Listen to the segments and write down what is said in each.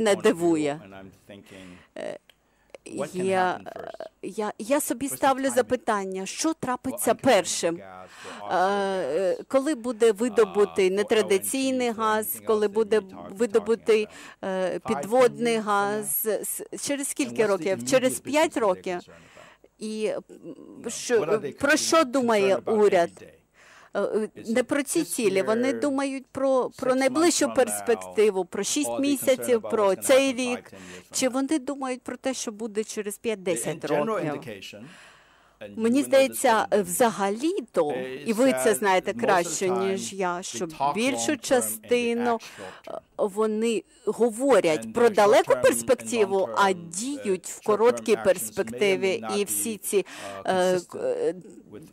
не дивує. Е, Я, я, я собі ставлю запитання, що трапиться першим? Е, е, Коли буде видобутий нетрадиційний газ, коли буде видобутий е, підводний газ, через скільки років? Через immediate 5 business that they're років. І що, про що думає уряд? Не про ці цілі, вони думають про, про найближчу перспективу, про 6 or are they місяців, про цей рік. Чи вони думають про те, що буде через The 5-10 років? Мені здається, взагалі-то, is і ви це знаєте краще, ніж я, що більшу частину вони говорять про далеку перспективу, а діють uh, в короткій перспективі. І всі ці uh, е,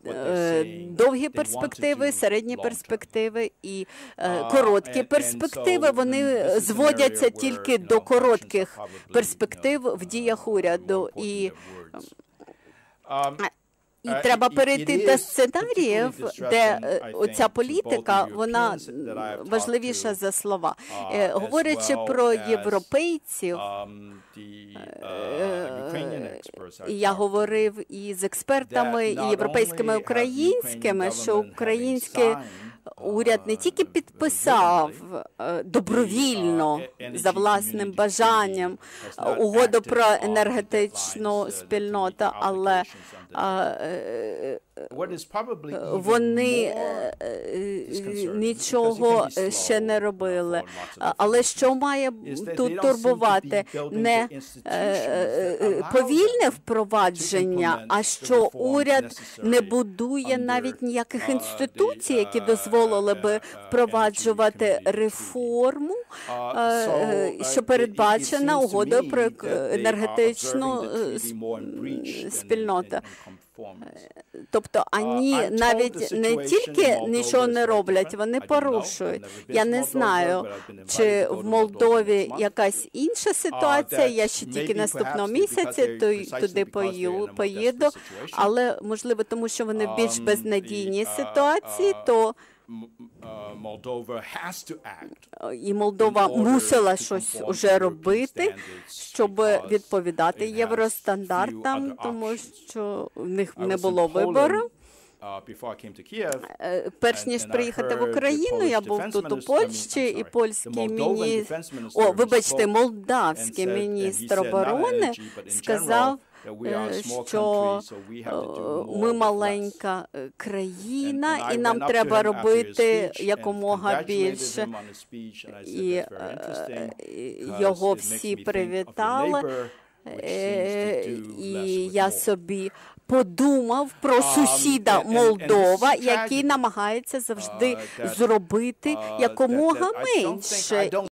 е, е, довгі перспективи, середні перспективи і е, Uh, короткі перспективи, вони зводяться тільки до коротких перспектив в uh, діях уряду. І. Um, І Uh, треба перейти до сценаріїв, де е, оця політика, вона важливіша за слова. uh, Е, Говорячи про європейців, um, uh, е, я говорив і з експертами, і європейськими, і українськими, що signed, уряд не тільки підписав е, добровільно uh, за власним бажанням угоду про енергетичну спільноту, але е, вони е, е, нічого ще не робили. Але що має тут турбувати не е, е, е, повільне впровадження, а що уряд не будує навіть ніяких uh, інституцій, які uh, дозволили uh, би uh, впроваджувати реформу, Uh, е, е, uh, що передбачена угодою про енергетичну е, спільноту. Тобто ані навіть не тільки нічого не роблять, вони порушують. Я не знаю, чи в Молдові якась інша ситуація. Я ще тільки наступного precisely туди поїду, але можливо, тому що вони в більш Um, безнадійній uh, ситуації, uh, то і Молдова мусила щось уже робити, щоб відповідати євростандартам, тому що в них не було вибору. uh, Е, Перш ніж приїхати в Україну, я був тут у Польщі, і польський міністр, о, вибачте, молдавський міністр оборони сказав, е, що е, ми маленька е, країна, і нам треба робити якомога більше. І "That's very interesting, е, його всі привітали. Е, І я more." собі подумав про сусіда Молдова, який намагається завжди uh, зробити uh, якомога менше.